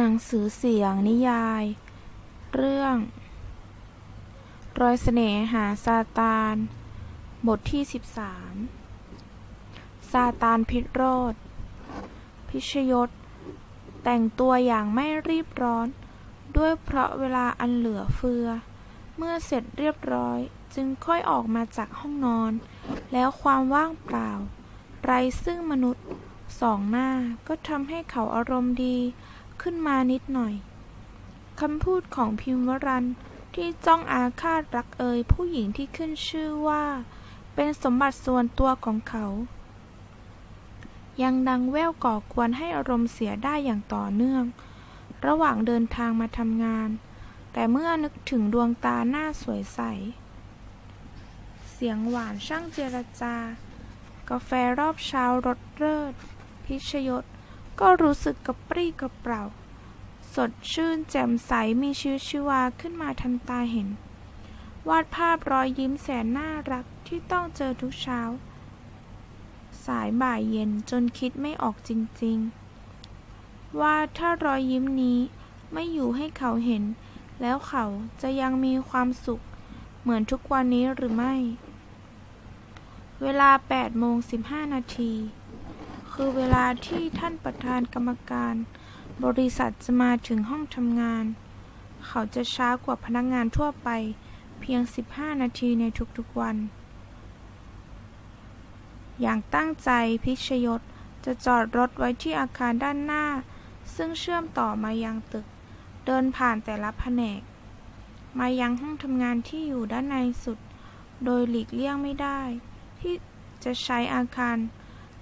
หนังสือเสียงนิยาย เรื่อง รอยเสน่หาซาตาน บทที่ 13 ซาตานพิโรธ พิชยศ แต่งตัวอย่างไม่รีบร้อน ด้วยเพราะเวลาอันเหลือเฟือ เมื่อเสร็จเรียบร้อยจึงค่อยออกมาจากห้องนอน แล้วความว่างเปล่า ไรซึ่งมนุษย์สองหน้าก็ทำให้เขาอารมณ์ดี ขึ้นมานิดหน่อยคำพูดของพิมวรันที่จ้องอาฆาตรักเอยผู้หญิงที่ขึ้นชื่อว่า เป็นสมบัติส่วนตัวของเขา ยังดังแว่วก่อกวนให้อารมณ์เสียได้อย่างต่อเนื่อง ระหว่างเดินทางมาทำงาน แต่เมื่อนึกถึงดวงตาหน้าสวยใส เสียงหวานช่างเจรจา กาแฟรอบเช้ารสเลิศพิชยศ ก็รู้สึกกระปรี้กระเปร่า สดชื่นแจ่มใสมีชีวิตชีวาขึ้นมาทันตาเห็น วาดภาพรอยยิ้มแสนน่ารักที่ต้องเจอทุกเช้า สายบ่ายเย็นจนคิดไม่ออกจริงๆ ว่าถ้ารอยยิ้มนี้ไม่อยู่ให้เขาเห็น แล้วเขาจะยังมีความสุข เหมือนทุกวันนี้หรือไม่ เวลา8โมง15 นาที คือเวลาที่ท่านประธานกรรมการ บริษัทจะมาถึงห้องทำงาน เขาจะช้ากว่าพนักงานทั่วไปเพียง 15 นาทีในทุกๆวัน อย่างตั้งใจพิชยศจะจอดรถไว้ที่อาคารด้านหน้า ซึ่งเชื่อมต่อมายังตึก เดินผ่านแต่ละแผนก มายังห้องทำงานที่อยู่ด้านในสุด โดยหลีกเลี่ยงไม่ได้ ที่จะใช้อาคาร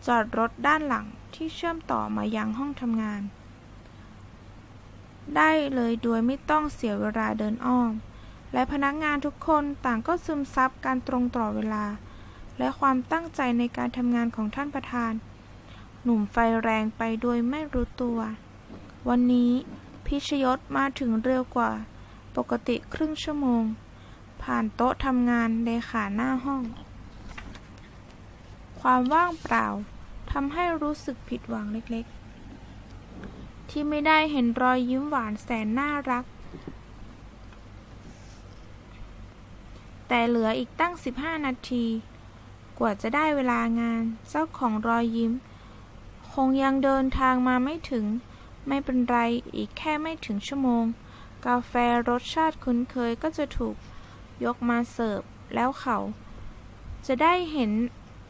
จอดรถด้านหลังที่เชื่อมต่อมายังห้องทำงาน ได้เลยโดยไม่ต้องเสียเวลาเดินอ้อม และพนักงานทุกคนต่างก็ซึมซับการตรงต่อเวลา และความตั้งใจในการทำงานของท่านประธาน หนุ่มไฟแรงไปโดยไม่รู้ตัว วันนี้พิชยศมาถึงเร็วกว่า ปกติครึ่งชั่วโมง ผ่านโต๊ะทำงานเลขาหน้าห้อง ความว่างเปล่าำให้รู้สึกผิดหวังเล็กๆ ที่ไม่ได้เห็นรอยยิ้มหวานแสนน่ารัก แต่เหลืออีกตั้ง 15 นาที กว่าจะได้เวลางาน เจ้าของรอยยิ้ม คงยังเดินทางมาไม่ถึง ไม่เป็นไรอีกแค่ไม่ถึงชั่วโมง กาแฟรสชาติคุ้นเคยก็จะถูกยกมาเสิร์ฟแล้วเขา จะได้เห็น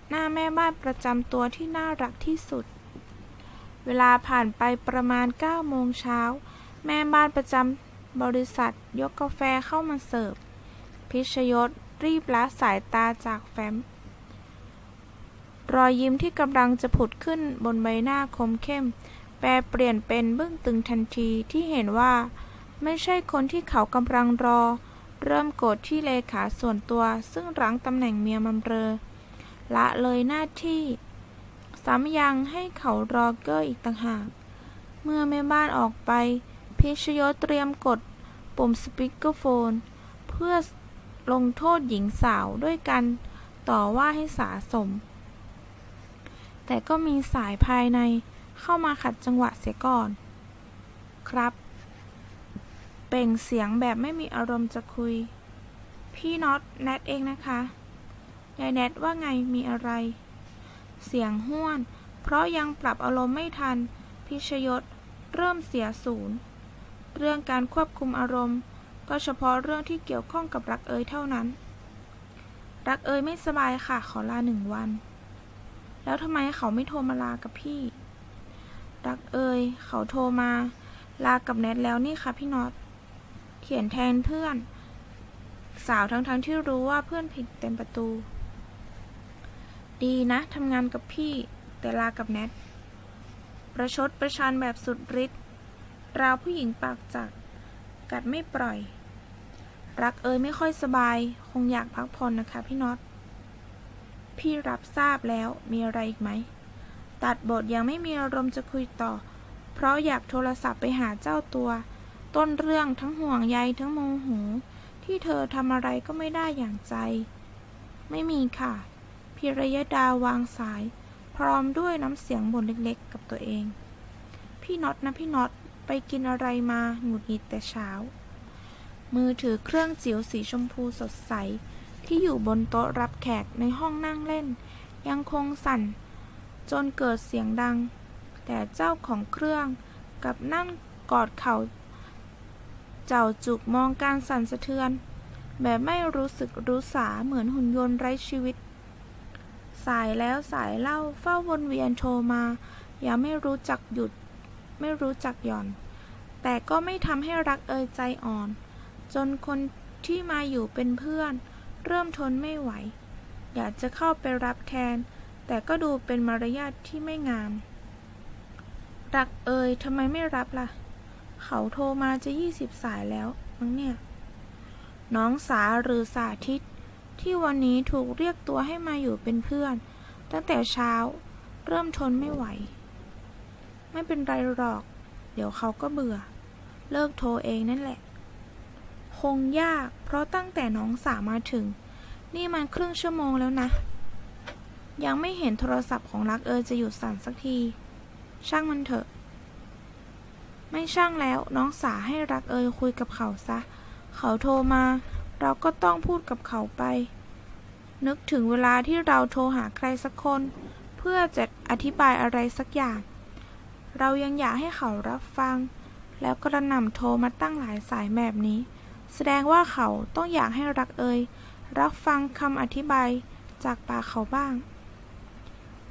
หน้าแม่บ้านประจำตัวที่น่ารักที่สุด เวลาผ่านไปประมาณ9โมงเช้า แม่บ้านประจำบริษัทยกกาแฟเข้ามาเสิร์ฟ พิชยศรีบละสายตาจากแฟ้ม รอยยิ้มที่กำลังจะผุดขึ้นบนใบหน้าคมเข้ม แปลเปลี่ยนเป็นบึ้งตึงทันทีที่เห็นว่า ไม่ใช่คนที่เขากำลังรอ เริ่มโกรธที่เลขาส่วนตัวซึ่งรั้งตำแหน่งเมียมัมเรอ ละเลยหน้าที่ ซ้ำยังให้เขารอเกอร์อีกต่างหาก เมื่อแม่บ้านออกไป พิชยศเตรียมกดปุ่มสปีกเกอร์โฟน เพื่อลงโทษหญิงสาวด้วยกันต่อว่าให้สาสม แต่ก็มีสายภายในเข้ามาขัดจังหวะเสียก่อน ครับ เป่งเสียงแบบไม่มีอารมณ์จะคุย พี่น็อตแนทเองนะคะ ยายแนทว่าไงมีอะไร เสียงห้วน เพราะยังปรับอารมณ์ไม่ทัน พิชยศเริ่มเสียศูนย์ เรื่องการควบคุมอารมณ์ ก็เฉพาะเรื่องที่เกี่ยวข้องกับรักเอ๋ยเท่านั้น รักเอ๋ยไม่สบายค่ะขอลาหนึ่งวัน แล้วทำไมเขาไม่โทรมาลากับพี่ รักเอ๋ยเขาโทรมา ลากับแนทแล้วนี่ค่ะพี่น็อตเขียนแทนเพื่อน สาวทั้งๆทที่รู้ว่าเพื่อนผิดเต็มประตู ดีนะทำงานกับพี่ แต่ลากับแนท ประชดประชันแบบสุดฤทธิ์ราวผู้หญิงปากจัดกัดไม่ปล่อย รักเอยไม่ค่อยสบาย คงอยากพักผ่อนนะคะพี่น็อต พี่รับทราบแล้วมีอะไรอีกไหม ตัดบทยังไม่มีอารมณ์จะคุยต่อ เพราะอยากโทรศัพท์ไปหาเจ้าตัว ต้นเรื่องทั้งห่วงใยทั้งโมโหที่เธอทำอะไรก็ไม่ได้อย่างใจ ไม่มีค่ะ พิรยดาวางสาย พร้อมด้วยน้ำเสียงบ่นเล็กๆ กับตัวเอง พี่น็อตนะพี่น็อตไปกินอะไรมาหงุดหงิดแต่เช้า มือถือเครื่องจิ๋วสีชมพูสดใส ที่อยู่บนโต๊ะรับแขกในห้องนั่งเล่น ยังคงสั่น จนเกิดเสียงดัง แต่เจ้าของเครื่องกับนั่งกอดเข่า เจ้าจุกมองการสั่นสะเทือน แบบไม่รู้สึกรู้สาเหมือนหุ่นยนต์ไร้ชีวิต สายแล้วสายเล่าเฝ้าวนเวียนโทรมา อย่าไม่รู้จักหยุด ไม่รู้จักหย่อน แต่ก็ไม่ทำให้รักเอยใจอ่อน จนคนที่มาอยู่เป็นเพื่อน เริ่มทนไม่ไหว อยากจะเข้าไปรับแทน แต่ก็ดูเป็นมารยาทที่ไม่งาม รักเอยทำไมไม่รับล่ะ เขาโทรมาจะยี่สิบสายแล้วมั้งเนี่ย น้องสาหรือสาธิต ที่วันนี้ถูกเรียกตัวให้มาอยู่เป็นเพื่อน ตั้งแต่เช้าเริ่มทนไม่ไหว ไม่เป็นไรหรอก เดี๋ยวเขาก็เบื่อ เลิกโทรเองนั่นแหละ คงยากเพราะตั้งแต่น้องสามาถึง นี่มันครึ่งชั่วโมงแล้วนะ ยังไม่เห็นโทรศัพท์ของรักเอยจะหยุดสั่นสักที ช่างมันเถอะ ไม่ช่างแล้วน้องสาให้รักเอยคุยกับเขาซะ เขาโทรมา เราก็ต้องพูดกับเขาไป นึกถึงเวลาที่เราโทรหาใครสักคน เพื่อจะอธิบายอะไรสักอย่าง เรายังอยากให้เขารับฟัง แล้วกระหน่ำโทรมาตั้งหลายสายแบบนี้ แสดงว่าเขาต้องอยากให้รักเอยรับฟังคำอธิบายจากปากเขาบ้าง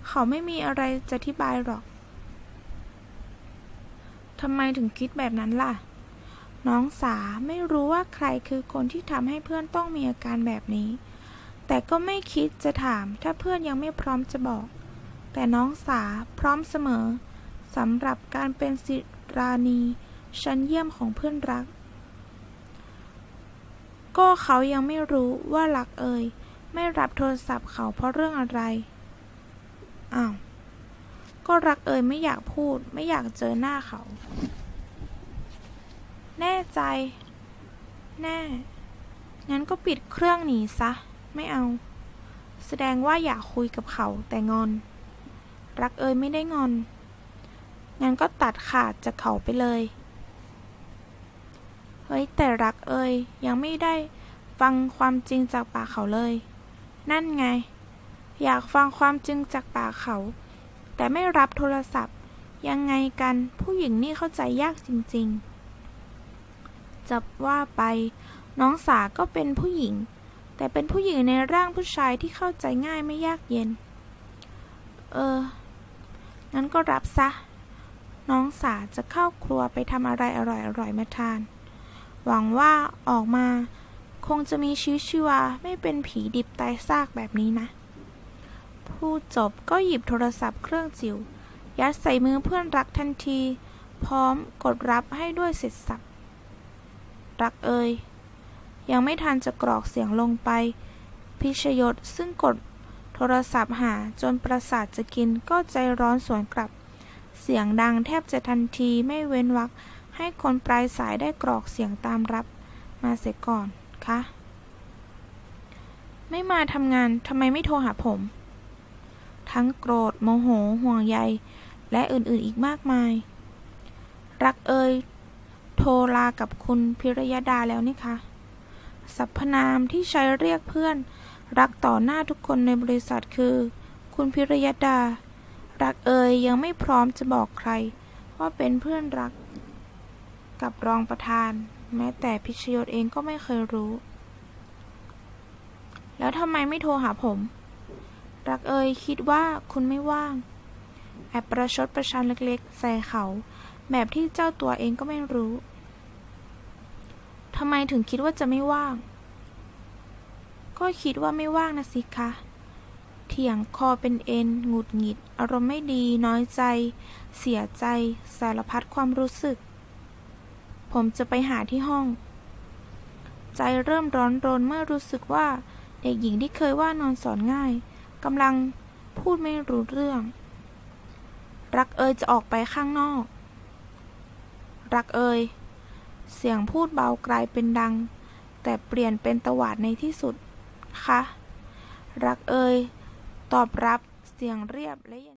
เขาไม่มีอะไรจะอธิบายหรอกทำไมถึงคิดแบบนั้นล่ะ น้องสาไม่รู้ว่าใครคือคนที่ทำให้เพื่อนต้องมีอาการแบบนี้ แต่ก็ไม่คิดจะถามถ้าเพื่อนยังไม่พร้อมจะบอก แต่น้องสาพร้อมเสมอสำหรับการเป็นศิรานีชั้นเยี่ยมของเพื่อนรัก ก็เขายังไม่รู้ว่ารักเอ่ย ไม่รับโทรศัพท์เขาเพราะเรื่องอะไร อ้าว ก็รักเอ่ยไม่อยากพูดไม่อยากเจอหน้าเขา แน่ใจ แน่ งั้นก็ปิดเครื่องหนีซะ ไม่เอา แสดงว่าอยากคุยกับเขาแต่งอน รักเอ่ยไม่ได้งอน งั้นก็ตัดขาดจากเขาไปเลย เฮ้ย แต่รักเอ่ยยังไม่ได้ฟังความจริงจากปากเขาเลย นั่นไง อยากฟังความจริงจากปากเขา แต่ไม่รับโทรศัพท์ ยังไงกันผู้หญิงนี่เข้าใจยากจริง ๆ จะว่าไป น้องสาก็เป็นผู้หญิง แต่เป็นผู้หญิงในร่างผู้ชายที่เข้าใจง่ายไม่ยากเย็น เออ งั้นก็รับซะ น้องสาจะเข้าครัวไปทำอะไรอร่อยๆมาทาน หวังว่าออกมาคงจะมีชีวิตชีวาไม่เป็นผีดิบตายซากแบบนี้นะพูดจบก็หยิบโทรศัพท์เครื่องจิ๋วยัดใส่มือเพื่อนรักทันที พร้อมกดรับให้ด้วยเสร็จสับ รักเอ่ยยังไม่ทันจะกรอกเสียงลงไป พิชยศซึ่งกดโทรศัพท์หาจนประสาทจะกินก็ใจร้อนสวนกลับ เสียงดังแทบจะทันทีไม่เว้นวรรคให้คนปลายสายได้กรอกเสียงตามรับ มาเสียก่อนคะไม่มาทำงานทำไมไม่โทรหาผม ทั้งโกรธโมโหห่วงใย และอื่นๆอีกมากมาย รักเอ่ย โทรลากับคุณพิรยดาแล้วนี่คะสรรพนามที่ใช้เรียกเพื่อน รักต่อหน้าทุกคนในบริษัทคือ คุณพิรยดา รักเอ่ยยังไม่พร้อมจะบอกใคร ว่าเป็นเพื่อนรัก กับรองประธาน แม้แต่พิชยศเองก็ไม่เคยรู้ แล้วทำไมไม่โทรหาผม รักเอ่ยคิดว่าคุณไม่ว่าง แอบประชดประชันเล็กๆ ใส่เขา แบบที่เจ้าตัวเองก็ไม่รู้ทำไมถึงคิดว่าจะไม่ว่าง ก็คิดว่าไม่ว่างนะสิคะ เถียงคอเป็นเอ็นหงุดหงิด อารมณ์ไม่ดี น้อยใจ เสียใจ สารพัดความรู้สึก ผมจะไปหาที่ห้อง ใจเริ่มร้อนรนเมื่อรู้สึกว่า เด็กหญิงที่เคยว่านอนสอนง่ายกำลังพูดไม่รู้เรื่อง รักเอยจะออกไปข้างนอก รักเอยเสียงพูดเบากลายเป็นดัง แต่เปลี่ยนเป็นตวาดในที่สุด คะ รักเอยตอบรับเสียงเรียบและเย็น